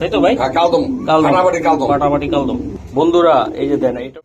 তাই তো ভাই? হ্যাঁ, কালদম। কালদম। কালদম। ফাটাফাটি কালদম। বন্ধুরা এই যে দেন এটা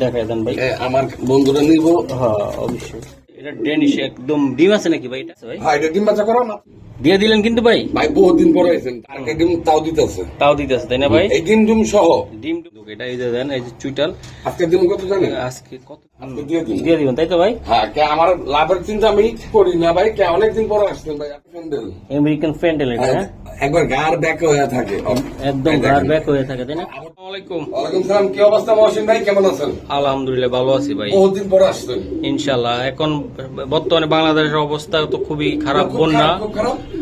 দেখাই দেন ভাই। আমার বন্ধুরা নিব। হ্যাঁ অবশ্যই। এটা ডেনিশ একদম ডিম আছে নাকি ভাই? এটা ভাই? ভাই এটা ডিম বাচ্চা করো না। দিয়ে দিলেন কিন্তু ভাই? ভাই বহুত দিন পরে আইছেন। আর কে ডিম তাও দিতেছে। তাও দিতেছে তাই না ভাই? এই ডিম ডিম সহ। ডিম এটা এই যে দেন এই যে চুইটাল। আজকে ডিম কত জানেন? আজকে কত দিয়ে দিবেন তাই তো ভাই? হ্যাঁ কে আমার লাভের চিন্তা আমি করি না ভাই কে অনেকদিন পরে আসছেন ভাই আপনি আমেরিকান ফ্যান্ডেল এটা হ্যাঁ? একবার গার ব্যাক হয়ে থাকে। একদম এই ব্যাক হয়ে থাকে তাই না? আসসালামু আলাইকুম। ওয়ালাইকুম সালাম কি অবস্থা মহসিন ভাই কেমন আছেন? আলহামদুলিল্লাহ ভালো আছি ভাই। বহুত দিন পরে আসছেন। ইনশাল্লাহ এখন বর্তমানে বাংলাদেশের অবস্থা তো খুবই খারাপ বন্যা।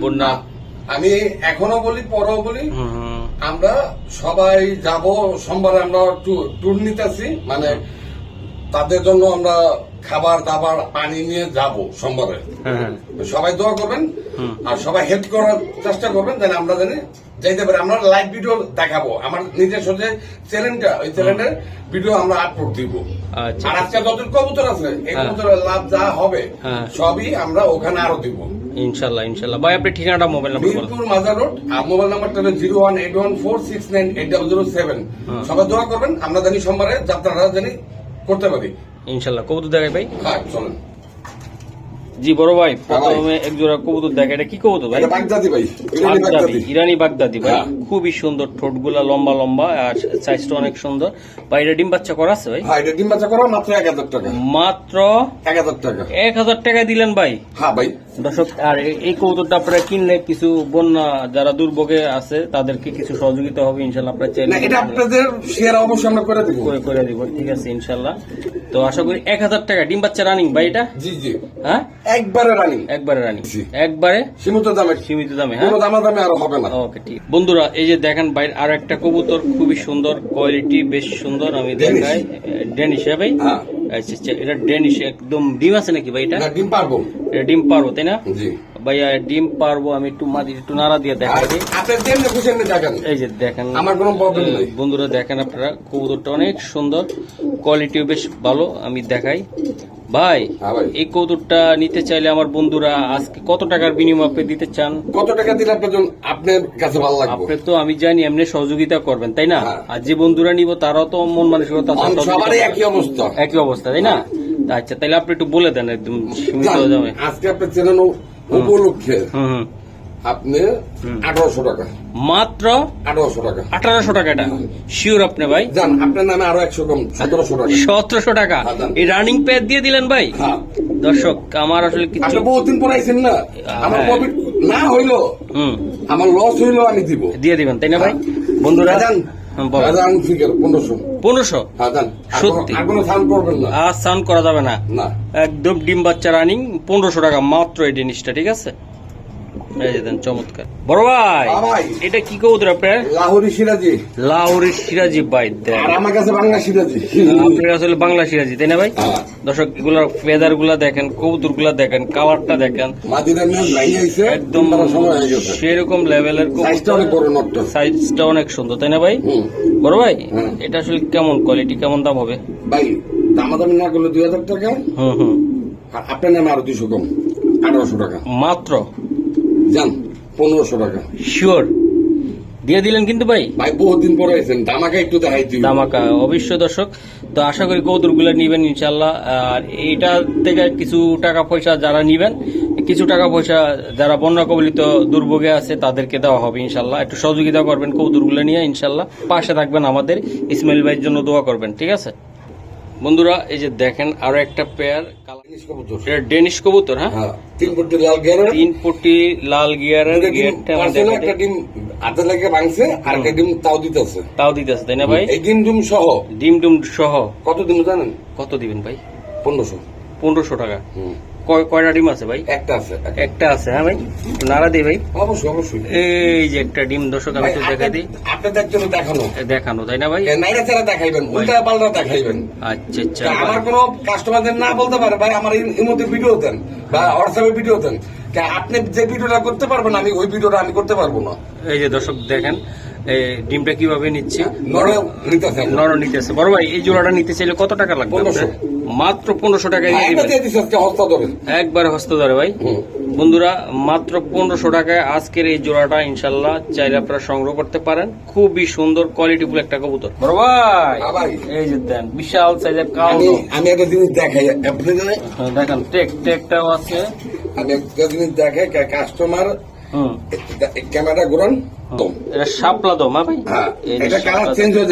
বন্যা। আমি এখনও বলি পরেও বলি। আমরা সবাই যাব সোমবার আমরা টু- ট্যুর নিতেছি মানে তাদের জন্য আমরা খাবার দাবার পানি নিয়ে যাব সোমবারে। হ্যাঁ হ্যাঁ। সবাই দোয়া করবেন আর সবাই হেল্প করার চেষ্টা করবেন যেন আমরা জানি যাইতে পারি। আমরা লাইভ ভিডিও দেখাবো। আমার নিজস্ব যে চ্যানেলটা ওই চ্যানেলের ভিডিও আমরা আপলোড দিব। আচ্ছা। আর আজকে যত কবুতর আছে এই হ্যাঁ। কবুতরের লাভ যা হবে। সবই আমরা ওখানে আরও দিব। ইনশাল্লাহ ইনশাল্লাহ। ভাই আপনি ঠিকানাটা মোবাইল নাম্বার মিরপুর মাজার রোড আর মোবাইল নাম্বারটা হলো zero one eight one four six nine eight double zero seven. সবাই দোয়া করবেন আমরা জানি সোমবারে যাত্রাটা জানি করতে পারি? ইনশাল্লাহ। কবুতর দেখাই ভাই। হ্যাঁ চলেন। জি বড় ভাই হ্যাঁ প্রথমে এক জোড়া কবুতর দেখা। এটা কি কবুতর ভাই? বাগদাদি ভাই। ইরানি বাগদাদি ভাই। হ্যাঁ। খুবই সুন্দর ঠোঁটগুলা লম্বা লম্বা আর সাইজটা অনেক সুন্দর। ভাই এটা ডিম বাচ্চা করা আছে ভাই? হ্যাঁ এটা ডিম বাচ্চা করা মাত্র এক হাজার টাকা। মাত্র এক হাজার টাকা। এক হাজার টাকা দিলেন ভাই। হ্যাঁ ভাই। দর্শক আর এই কৌতুকটা আপনারা কিনলে কিছু বন্যা যারা দুর্ভোগে আছে তাদেরকে কিছু সহযোগিতা হবে ইনশাল্লাহ আপনারা চাইলে এটা আপনাদের শেয়ার অবশ্যই আমরা করে দেবো। করে করে দিব ঠিক আছে ইনশাল্লাহ। তো আশা করি এক হাজার টাকা ডিম বাচ্চা রানিং ভাই এটা? জি জি। হ্যাঁ? একবারে রানিং একবারে রানিং একবারে? সীমিত দামে। সীমিত দামে হ্যাঁ? কোনো দামা দামে আর হবে না। ওকে ঠিক। বন্ধুরা এই যে দেখেন বাইরে আর একটা কবুতর খুবই সুন্দর কোয়ালিটি বেশ সুন্দর আমি দেখাই। হ্যাঁ ভাই? হ্যাঁ। আচ্ছা আচ্ছা এটা ডেনিশ একদম ডিম আছে নাকি ভাই এটা ডিম পারব। এটা ডিম পারব তাই না? জি। ভাইয়া ডিম পারব আমি একটু মাটি একটু নাড়া দিয়ে দেখাই দিই। এই যে দেখেন আমার কোনো প্রবলেম নেই। বন্ধুরা দেখেন আপনারা কবুতরটা অনেক সুন্দর কোয়ালিটিও বেশ ভালো আমি দেখাই। ভাই হ্যাঁ এই কবুতরটা নিতে চাইলে আমার বন্ধুরা আজকে কত টাকার বিনিময় আপনি দিতে চান? কত টাকা দিলে আপনার আপনার কাছে ভালো লাগবে? আপনি তো আমি জানি এমনি সহযোগিতা করবেন তাই না? হ্যাঁ। আর যে বন্ধুরা নিব তারাও তো মন মানসিকতা সবারই একই অবস্থা। একই অবস্থা তাই না? আচ্ছা তাহলে আপনি একটু বলে দেন একদম সীমিত আজকে আপনার চ্যানেল উপলক্ষে আপনি আঠারোশো টাকা। মাত্র আঠারোশো টাকা। আঠারোশো টাকা এটা শিওর আপনি ভাই? যান আপনার নামে আরও একশো কম সতেরোশো টাকা। সতেরোশো টাকা। হ্যাঁ, এই রানিং প্যাড দিয়ে দিলেন ভাই? হ্যাঁ। দর্শক আমার আসলে কিছু বহুদিন পর আইছেন না? আমার হ্যাঁ। প্রফিট না হইল আমার লস হইল আমি দিব। দিয়ে দিবেন তাই না ভাই? বন্ধুরা যান পনেরোশো। হ্যাঁ সত্যি? আর কোনো সাউন্ড করবেন না। আর সাউন্ড করা যাবে না। একদম ডিম বাচ্চা রানিং পনেরোশো টাকা মাত্র এই জিনিসটা ঠিক আছে? এই যে দেন চমৎকার। বড় ভাই হ্যাঁ এটা কি কবুতর আপনার? লাহোরি সিরাজি। লাহোরের সিরাজি ভাই দেন। আর আমার কাছে বাংলা সিরাজি। আপনার আসলে বাংলা সিরাজি তাই না ভাই? হ্যাঁ। দর্শক এগুলোর ফেদারগুলা দেখেন কবুতরগুলা দেখেন কালারটা দেখেন। একদম হয়ে সেরকম লেভেলের সাইজটা অনেক সাইজটা অনেক সুন্দর তাই না ভাই? বড় ভাই এটা আসলে কেমন কোয়ালিটি কেমন দাম হবে? ভাই দামাদামি না করলে দুই হাজার টাকা? হুম হুম। আপনার নামে আরও দুইশো কম আঠারোশো টাকা। মাত্র? যান পনেরোশো টাকা। শিওর দিয়ে দিলেন কিন্তু ভাই? ভাই বহুত দিন পরে আইছেন দামাকে একটু দেখাই দিই দামাকা অবশ্যই দর্শক তো আশা করি কৌতুকগুলো নিবেন ইনশাল্লাহ আর এইটা থেকে কিছু টাকা পয়সা যারা নিবেন কিছু টাকা পয়সা যারা বন্যা কবলিত দুর্ভোগে আছে তাদেরকে দেওয়া হবে ইনশাল্লাহ একটু সহযোগিতা করবেন কৌতুকগুলো নিয়ে ইনশাল্লাহ পাশে থাকবেন আমাদের ইসমাইল ভাইয়ের জন্য দোয়া করবেন ঠিক আছে? বন্ধুরা এই যে দেখেন আরও একটা পেয়ার। ডেনিশ কবুতর। হ্যাঁ? হ্যাঁ তিন ফুটি লাল গিয়ার তিন ফুটি লাল গিয়ারের একটা ডিম হাতে লেগে ভাঙছে আর একটা ডিম তাও দিতেছে। তাও দিতেছে তাই না ভাই? এই ডিম ডুম সহ। ডিম ডুম সহ। কত দিন জানেন? কত দিবেন ভাই? পনেরোশো। পনেরোশো টাকা। হুম। কয় কয়টা ডিম আছে ভাই? একটা আছে একটা। আছে। হ্যাঁ ভাই? নাড়া দিই ভাই। অবশ্যই অবশ্যই। এই যে একটা ডিম দর্শক আমি একটু দেখা দিই। আপনি- আপনাদের জন্য দেখানো। দেখানো তাই না ভাই? নাইরা ছাড়া দেখাইবেন উল্টা পাল্টা দেখাইবেন। আচ্ছা আচ্ছা। আমার কোনো কাস্টমারদের না বলতে পারে ভাই আমার এই মধ্যে ভিডিও দেন বা হোয়াটসঅ্যাপে ভিডিও দেন। আপনি যে ভিডিওটা করতে পারবেন আমি ওই ভিডিওটা আমি করতে পারব না। এই যে দর্শক দেখেন ডিমটা কীভাবে নিচ্ছি? নরে নিতেছে বড় ভাই এই জোড়াটা নিতে চাইলে কত টাকা লাগবে মাত্র পনেরোশো টাকা দিয়ে এটা দিবেন। দিয়ে দিছে আজকে হস্তা ধরেন একবারে হস্ত ভাই। বন্ধুরা মাত্র পনেরোশো টাকায় আজকের এই জোড়াটা ইনশাল্লাহ চাইলে আপনারা সংগ্রহ করতে পারেন। খুবই সুন্দর কোয়ালিটি কোয়ালিটিফুল একটা কবুতর। বড় ভাই এই যে দেন বিশাল সাইজের কালো। আমি একটা জিনিস দেখাই আপনাদের হ্যাঁ, দেখেন। টেক টেকটাও আছে। আমি একটা জিনিস দেখাই কাস্টমার ক্যামেরা ঘুরান এটা শাপলা দম হ্যাঁ ভাই? হ্যাঁ এটা কালার চেঞ্জ হয়ে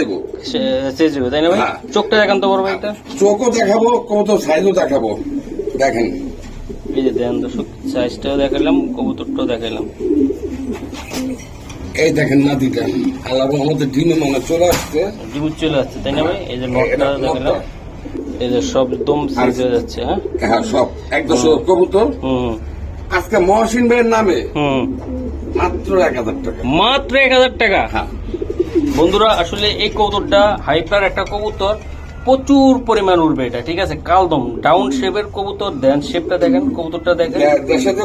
সে- চেঞ্জ হবে, তাই না ভাই? হ্যাঁ। চোখটা দেখান তো বড় ভাই এটা। চোখও দেখাবো কত সাইজও দেখাবো। দেখেন। এই যে দেন দর্শক সাইজটাও দেখালাম কবুতরটাও দেখালাম এই দেখেন না নাতিটা আল্লাহ আমাদের ডিমে মনে চলে আসছে। ডিবুজ চলে আসছে তাই না ভাই? এই যে নটটা দেখালাম এই যে সব দম সাইজ হয়ে যাচ্ছে হ্যাঁ? হ্যাঁ সব। একদম সব কবুতর। হুম। আজকে মহসিন ভাইয়ের নামে মাত্র এক হাজার টাকা। মাত্র এক হাজার টাকা? হ্যাঁ। বন্ধুরা আসলে এই কবুতরটা হাইপার একটা কবুতর প্রচুর পরিমাণ উঠবে এটা ঠিক আছে? কালদম ডাউন শেপের কবুতর দেন শেপটা দেখেন কবুতরটা দেখেন। দেশে যে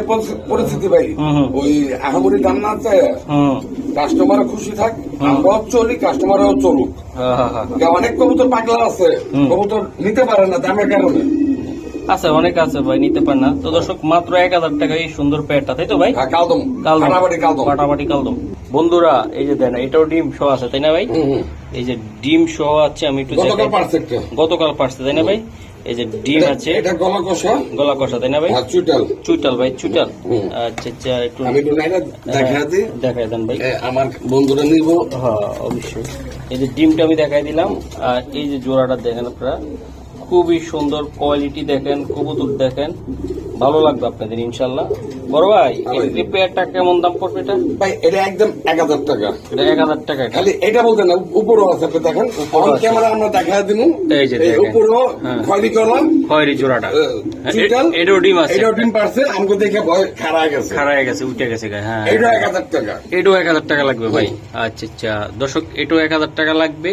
পরিস্থিতি ভাই। ওই আহামরি দাম না চায় হুম। কাস্টমারও খুশি থাক আমরাও চলি কাস্টমারও চলুক। হ্যাঁ, হ্যাঁ, অনেক কবুতর পাগলা আছে কবুতর নিতে পারে না দামের কারণে। আছে অনেক আছে ভাই নিতে পারে না। তো দর্শক মাত্র এক হাজার টাকা এই সুন্দর পেয়ারটা তাই তো ভাই? হ্যাঁ, কালদম কালদম। কালদম। বন্ধুরা এই যে দেন এটাও ডিম সহ আছে তাই না ভাই। এই যে ডিম সহ আছে আমি একটু গতকাল পারছে তাই না ভাই? এই যে ডিম আছে। এটা গলা কষা গলা কষা তাই না ভাই? আর চুইটাল। চুইটাল ভাই চুটাল আচ্ছা আচ্ছা একটু আমি একটু দেখা দিই। দেখাই দেন ভাই। আমার বন্ধুরা নিব। হ্যাঁ অবশ্যই। এই যে ডিমটা আমি দেখাই দিলাম। আর এই যে জোড়াটা দেখেন আপনারা। খুবই সুন্দর কোয়ালিটি দেখেন কবুতর দেখেন। ভালো লাগবে আপনাদের ইনশাল্লাহ। বড় ভাই। এই পেয়ারটা কেমন দাম পড়বে এটা? ভাই এটা একদম এক হাজার টাকা। এটা এক হাজার টাকা খালি এটা বলতে না উপরও আছে আপনি দেখেন। আছে। ক্যামেরা আমরা দেখা দিমু। এই যে উপরও হ্যাঁ। খয়রি করলাম। খয়েরি জোড়াটা। এটাও ডিম আছে। এটাও ডিম পারছে আমাকে দেখে ভয় খারাপ গেছে। হয়ে গেছে উঠে গেছে হ্যাঁ। এটা এক হাজার টাকা। এটাও এক হাজার টাকা লাগবে ভাই। আচ্ছা আচ্ছা। দর্শক এটাও এক হাজার টাকা লাগবে।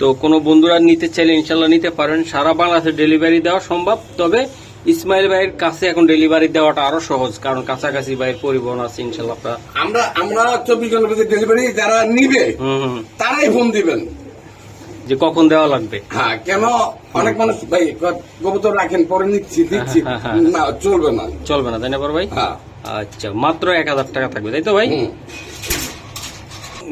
তো কোনো বন্ধুরা নিতে চাইলে ইনশাল্লাহ নিতে পারেন। সারা বাংলাদেশে ডেলিভারি দেওয়া সম্ভব তবে ইসমাইল ভাইয়ের কাছে এখন ডেলিভারি দেওয়াটা আরও সহজ কারণ কাছাকাছি ভাইয়ের পরিবহন আছে ইনশাল্লাহ। আমরা আমরা চব্বিশ ঘণ্টার ভিতরে ডেলিভারি যারা নিবে তারাই ফোন দিবেন। যে কখন দেওয়া লাগবে? হ্যাঁ কেন? অনেক মানুষ ভাই কবুতর রাখেন পরে নিচ্ছি দিচ্ছি। হ্যাঁ, হ্যাঁ, হ্যাঁ। না চলবে না। চলবে না তাই না ভাই? আচ্ছা মাত্র এক হাজার টাকা থাকবে তাই তো ভাই।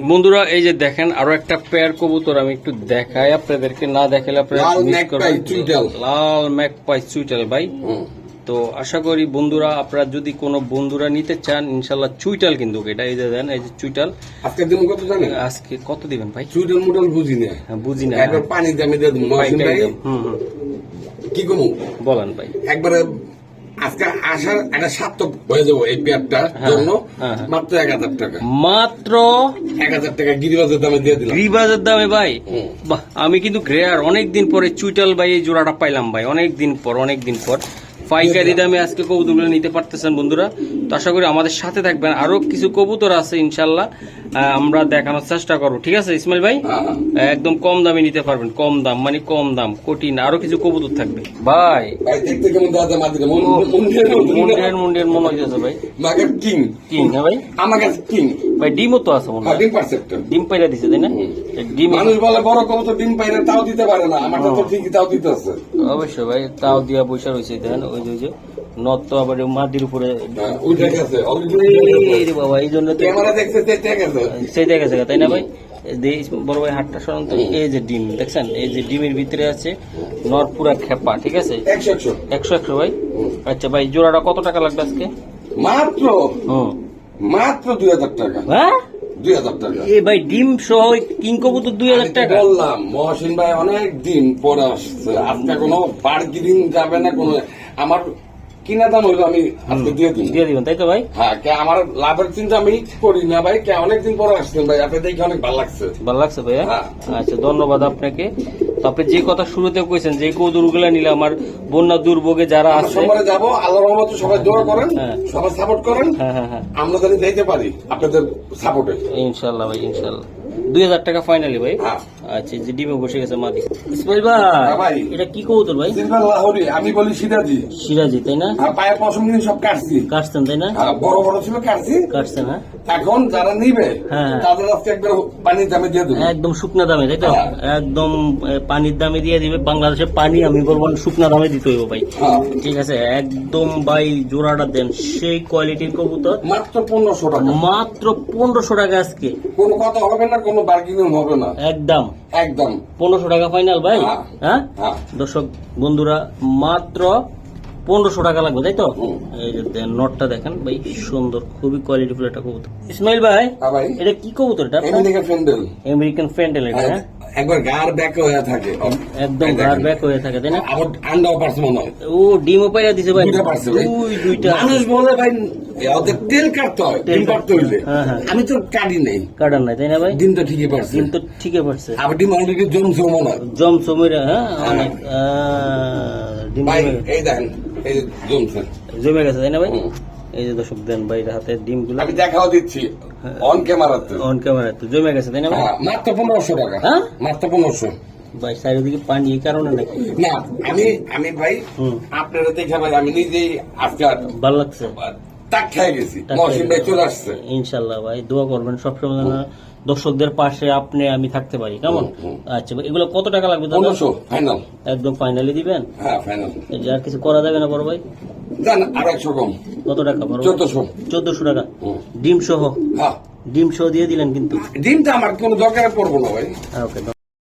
বন্ধুরা এই যে দেখেন আরও একটা পেয়ার কবুতর আমি একটু দেখাই আপনাদেরকে। না দেখালে আপনারা ম্যাকপাই করবেন। চুইটাল। লাল ম্যাকপাই চুইটাল ভাই। তো আশা করি বন্ধুরা আপনারা যদি কোনো বন্ধুরা নিতে চান ইনশাল্লাহ চুইটাল কিন্তু এটা এই যে দেন এই যে চুইটাল। আজকের দিন কত জানেন? আজকে কত দিবেন ভাই? চুইটাল মুটাল বুঝি না হ্যাঁ, বুঝি না একবার পানি দামি দিয়ে দেবো কি কমু? বলেন ভাই। একবারে আজকে আসার একটা সার্থক হয়ে যাব এই পেয়ারটার হ্যাঁ, জন্য। হ্যাঁ, হ্যাঁ। মাত্র এক হাজার টাকা। মাত্র এক হাজার টাকা গিরিবাজের দামে দিয়ে দিলাম। গ্রিবাজের দামে ভাই? আমি কিন্তু গ্রেয়ার অনেকদিন পরে চুইটাল ভাই এই জোড়াটা পাইলাম ভাই। অনেকদিন পর অনেকদিন পর। পাইকারি দামে আজকে কবুতরগুলো নিতে পারতেছেন বন্ধুরা। তো আশা করি আমাদের সাথে থাকবেন। আরও কিছু কবুতর আছে ইনশাল্লাহ। আমরা দেখানোর চেষ্টা করব। ঠিক আছে ইসমাইল ভাই? হ্যাঁ, হ্যাঁ। একদম কম দামে নিতে পারবেন। কম দাম মানে কম দাম কঠিন। আরও কিছু কবুতর থাকবে। ভাই। ভাই দেখতে কেমন দাদা মাদিরা মুন্ডের মুন্ডের মুন্ডের মনে হইতেছে ভাই। কিং। কিং হ্যাঁ ভাই? আমার কাছে কিং। ভাই ডিমও তো আছে মনে ডিম পারসেপ্ট ডিম পাইলা দিছে তাই না? ডিম মানুষ বলে বড় কবুতর ডিম পাইলে তাও দিতে পারে না। আমারটা তো ঠিকই তাও দিতে আছে। অবশ্যই ভাই তাও দিয়া পয়সা রয়েছে দেখেন ওই যে যে নদ তো আবার মাটির উপরে হ্যাঁ, উঠে গেছে এই রে বাবা এই জন্য তো ক্যামেরা দেখতে দেখতে গেছে সেই জায়গা তাই না ভাই? এই যে এই বড় ভাই হাটটা সরান এই যে ডিম দেখছেন? এই যে ডিমের ভিতরে আছে নর পুরা খেপা ঠিক আছে? একশো একশো। ভাই? আচ্ছা ভাই জোড়াটা কত টাকা লাগবে আজকে? মাত্র? মাত্র দুই হাজার টাকা। হ্যাঁ? দুই হাজার টাকা। এ ভাই ডিম সহ কিং কবুতর দুই হাজার টাকা? বললাম মহসিন ভাই অনেক দিন পরে আসছে। আজকে কোনো বার্গেনিং যাবে না কোনো আমার কিনা দাম হইল আমি আজকে দিয়ে দিন দিয়ে দিবেন তাই তো ভাই? হ্যাঁ কে আমার লাভের চিন্তা আমি করি না ভাই কে অনেকদিন পরে আসছেন ভাই আপনি দেখে অনেক ভালো লাগছে। ভালো লাগছে ভাইয়া হ্যাঁ। আচ্ছা ধন্যবাদ আপনাকে। আপনি যে কথা শুরুতে কইছেন যে কৌদুরগুলা নিলে আমার বন্যা দুর্ভোগে যারা আছে সোমবারে যাব আল্লাহর রহমতে সবাই দোয়া করেন হ্যাঁ। সবাই সাপোর্ট করেন। হ্যাঁ হ্যাঁ হ্যাঁ। আমরা জানি যাইতে পারি আপনাদের সাপোর্টে ইনশাল্লাহ ভাই ইনশাল্লাহ। দুই হাজার টাকা ফাইনালি ভাই। হ্যাঁ। আচ্ছা যে ডিমে বসে গেছে মাদি। ইসমাইল ভাই হ্যাঁ এটা কি কবুতর ভাই? লাহোরি আমি বলি সিরাজি। সিরাজি তাই না? পায়ের পশম সব কাটছি। কাটছেন তাই না? বড় বড় ছিল কাটছি। কাটছেন হ্যাঁ? এখন যারা নিবে হ্যাঁ। তাদের আজকে একবার পানির দামে দিয়ে দেবো। একদম শুকনা দামে তাই তো? হ্যাঁ। একদম পানির দামে দিয়ে দিবে। বাংলাদেশের পানি আমি বলব শুকনা দামে দিতে হইব ভাই। হ্যাঁ। ঠিক আছে? একদম ভাই জোড়াটা দেন। সেই কোয়ালিটির কবুতর। মাত্র পনেরোশো টাকা। মাত্র পনেরোশো টাকা আজকে। কোনো কথা হবে না কোনো বার্গেনিং হবে না। একদম। একদম। পনেরোশো টাকা ফাইনাল ভাই? হ্যাঁ। হ্যাঁ? হ্যাঁ। দর্শক বন্ধুরা মাত্র পনেরোশো টাকা লাগবে তাই তো? এই যে নটটা দেখেন ভাই সুন্দর খুবই কোয়ালিটিফুল একটা কবুতর। ইসমাইল ভাই হ্যাঁ এটা কি কবুতর এটা আমেরিকান ফেন্ডেল আমেরিকান ফ্যান্ডেল এটা হ্যাঁ। একবার গার ব্যাক হয়ে থাকে। একদম। ঘাড় ব্যাক হয়ে থাকে তাই না? আবার আন্ডাও পারছে মনে হয়। ও ডিমও পাইয়া দিছে ভাই। দুইটা পারছে দুইটা। মানুষ বলে ভাই ওদের তেল কাটতে হয় ডিম পারতে হইলে। হ্যাঁ, হ্যাঁ। আমি তো কাটি নেই। কাটার নাই তাই না ভাই? ডিম তো ঠিকই পারছে। ডিম তো ঠিকই পারছে। আবার ডিম অলরেডি জমছে মনে হয়? হ্যাঁ? অনেক ডিম ভাই এই দেখেন এই জমছে। জমে গেছে তাই না ভাই। এই যে দর্শক দেন ভাই হাতে ডিমগুলো আমি দেখাও দিচ্ছি। অন ক্যামেরাতে অন ক্যামেরা তো। জমে গেছে তাই না ভাই? হ্যাঁ মাত্র পনেরোশো টাকা। হ্যাঁ? মাত্র পনেরোশো। ভাই চারিদিকে পানি এই কারণে নাকি না আমি আমি ভাই হুম। আপনারা দেখে ভাই আমি নিজেই আজকে ভালো লাগছে? তাক খেয়ে গেছি। মহসিন ভাই চলে আসছে। ইনশাল্লাহ ভাই দোয়া করবেন সবসময় যেন দর্শকদের পাশে আপনি আমি থাকতে পারি। কেমন। আচ্ছা এগুলো কত টাকা লাগবে ফাইনাল একদম ফাইনালি দিবেন? হ্যাঁ ফাইনাল এই যে আর কিছু করা যাবে না বড় ভাই? জান আর একশো কম। কত টাকা বড়? চোদ্দশো। চোদ্দশো টাকা। হুম। ডিম সহ? হ্যাঁ। ডিম সহ দিয়ে দিলেন কিন্তু? ডিমটা আমার কোনো দরকারে পড়ব না ভাই। হ্যাঁ, ওকে